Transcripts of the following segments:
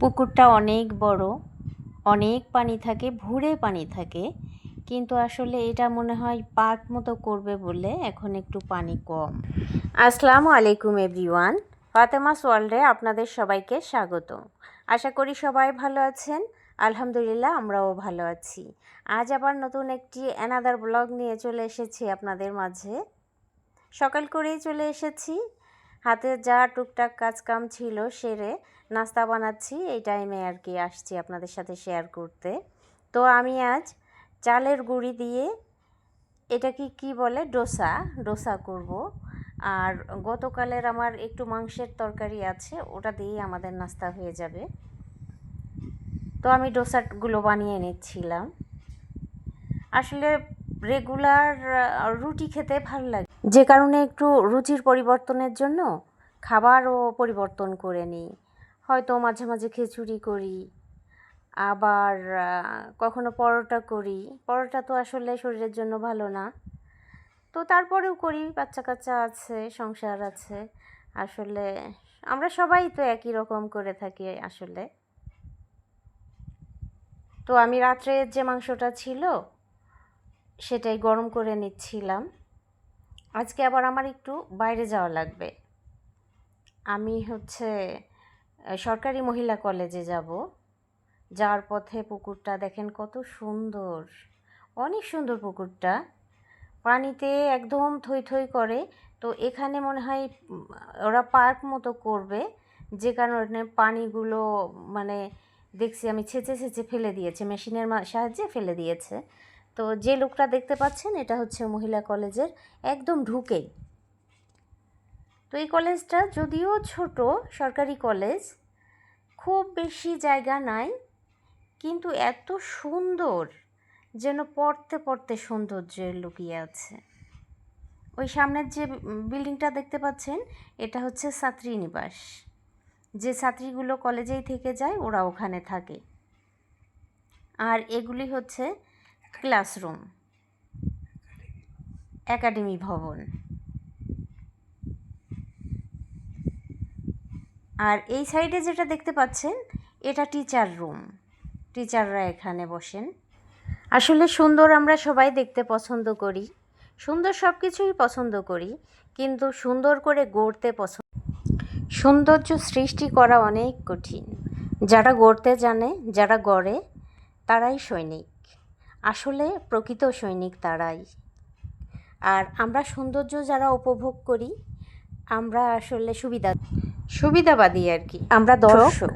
পুকুরটা অনেক বড়, অনেক পানি থাকে, ভুরে পানি থাকে। কিন্তু আসলে এটা মনে হয় পার্ক মতো করবে বলে এখন একটু পানি কম। আসসালামু আলাইকুম এভরিওয়ান, ফাতেমাস ওয়ার্ল্ডে আপনাদের সবাইকে স্বাগত। আশা করি সবাই ভালো আছেন। আলহামদুলিল্লাহ, আমরাও ভালো আছি। আজ আবার নতুন একটি অ্যানাদার ব্লগ নিয়ে চলে এসেছি আপনাদের মাঝে। সকাল করেই চলে এসেছি। হাতে যা টুকটাক কাজ কাম ছিল সেরে নাস্তা বানাচ্ছি, এই টাইমে আর কি আসছি আপনাদের সাথে শেয়ার করতে। তো আমি আজ চালের গুঁড়ি দিয়ে এটা কি কি বলে? ডোসা ডোসা করব। আর গতকালের আমার একটু মাংসের তরকারি আছে, ওটা দিয়েই আমাদের নাস্তা হয়ে যাবে। তো আমি ডোসাগুলো বানিয়ে নিচ্ছিলাম। আসলে রেগুলার রুটি খেতে ভালো লাগে। যে কারণে একটু রুচির পরিবর্তনের জন্য খাবারও পরিবর্তন করে নিই। হয়তো মাঝে মাঝে খিচুড়ি করি, আবার কখনো পরোটা করি। পরোটা তো আসলে শরীরের জন্য ভালো না। তো তারপরেও করি, বাচ্চা কাচ্চা আছে, সংসার আছে। আসলে আমরা সবাই তো একই রকম করে থাকি আসলে। তো আমি রাত্রে যে মাংসটা ছিল, সেটাই গরম করে নিচ্ছিলাম। আজকে আবার আমার একটু বাইরে যাওয়া লাগবে। আমি হচ্ছে সরকারি মহিলা কলেজে যাব। যাওয়ার পথে পুকুরটা দেখেন কত সুন্দর। অনেক সুন্দর পুকুরটা। পানিতে একদম থই থই করে। তো এখানে মনে হয় ওরা পার্ক মতো করবে। যে কারণে পানিগুলো মানে দেখছি আমি ছেঁচে ছেঁচে ফেলে দিয়েছে। মেশিনের সাহায্যে ফেলে দিয়েছে। তো যে লোকটা দেখতে পাচ্ছেন, এটা হচ্ছে মহিলা কলেজের একদম ঢুকেই। তো এই কলেজটা যদিও ছোট, সরকারি কলেজ, খুব বেশি জায়গা নাই, কিন্তু এত সুন্দর যেন পড়তে পড়তে সৌন্দর্য লুকিয়ে আছে। ওই সামনের যে বিল্ডিংটা দেখতে পাচ্ছেন, এটা হচ্ছে ছাত্রী নিবাস। যে ছাত্রীগুলো কলেজেই থেকে যায়, ওরা ওখানে থাকে। আর এগুলি হচ্ছে ক্লাসরুম, একাডেমি ভবন। আর এই সাইডে যেটা দেখতে পাচ্ছেন, এটা টিচার রুম টিচাররা এখানে বসেন। আসলে সুন্দর আমরা সবাই দেখতে পছন্দ করি। সুন্দর সব কিছুই পছন্দ করি, কিন্তু সুন্দর করে গড়তে পছন্দ সৌন্দর্য সৃষ্টি করা অনেক কঠিন। যারা গড়তে জানে, যারা গড়ে, তারাই সৈনিক। আসলে প্রকৃত সৈনিক তারাই। আর আমরা সৌন্দর্য যারা উপভোগ করি, আমরা আসলে সুবিধা সুবিধাবাদী আর কি। আমরা দর্শক।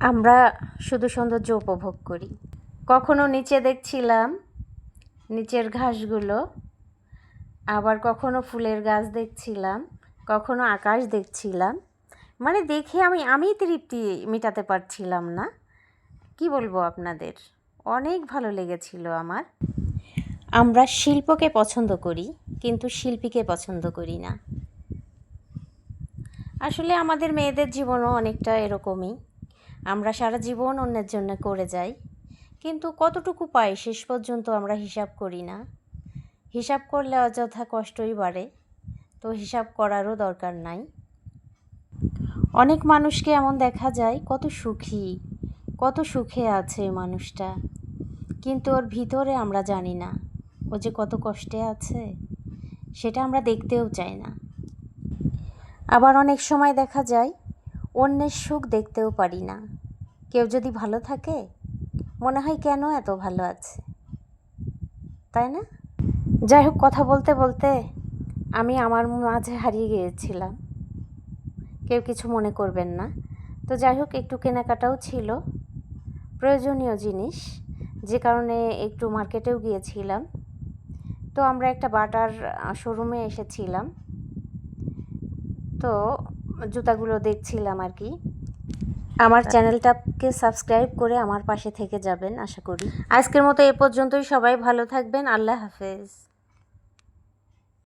আমরা শুধু সৌন্দর্য উপভোগ করি। কখনো নিচে দেখছিলাম নিচের ঘাসগুলো আবার কখনো ফুলের গাছ দেখছিলাম কখনো আকাশ দেখছিলাম। মানে দেখে আমি আমি তৃপ্তি মেটাতে পারছিলাম না। কি বলব আপনাদের? অনেক ভালো লেগেছিল আমার। আমরা শিল্পকে পছন্দ করি কিন্তু শিল্পীকে পছন্দ করি না। আসলে আমাদের মেয়েদের জীবনও অনেকটা এরকমই। আমরা সারা জীবন অন্যের জন্য করে যাই। কিন্তু কতটুকু পাই শেষ পর্যন্ত আমরা হিসাব করি না। হিসাব করলে অযথা কষ্টই বাড়ে। তো হিসাব করারও দরকার নাই। অনেক মানুষকে এমন দেখা যায়, কত সুখী, কত সুখে আছে মানুষটা। কিন্তু ওর ভিতরে আমরা জানি না, ও যে কত কষ্টে আছে, সেটা আমরা দেখতেও চাই না। আবার অনেক সময় দেখা যায়, অন্যের সুখ দেখতেও পারি না। কেউ যদি ভালো থাকে, মনে হয় কেন এত ভালো আছে? তাই না? যাই হোক, কথা বলতে বলতে আমি আমার মাঝে হারিয়ে গিয়েছিলাম। কেউ কিছু মনে করবেন না। তো যাই হোক, একটু কেনাকাটাও ছিল। প্রয়োজনীয় জিনিস, যে কারণে একটু মার্কেটেও গিয়েছিলাম। তো আমরা একটা বাটার শোরুমে এসেছিলাম। তো জুতাগুলো দেখছিলাম আর কি। আমার চ্যানেলটাকে সাবস্ক্রাইব করে আমার পাশে থেকে যাবেন আশা করি। আজকের মতো এ পর্যন্তই সবাই ভালো থাকবেন আল্লাহ হাফেজ।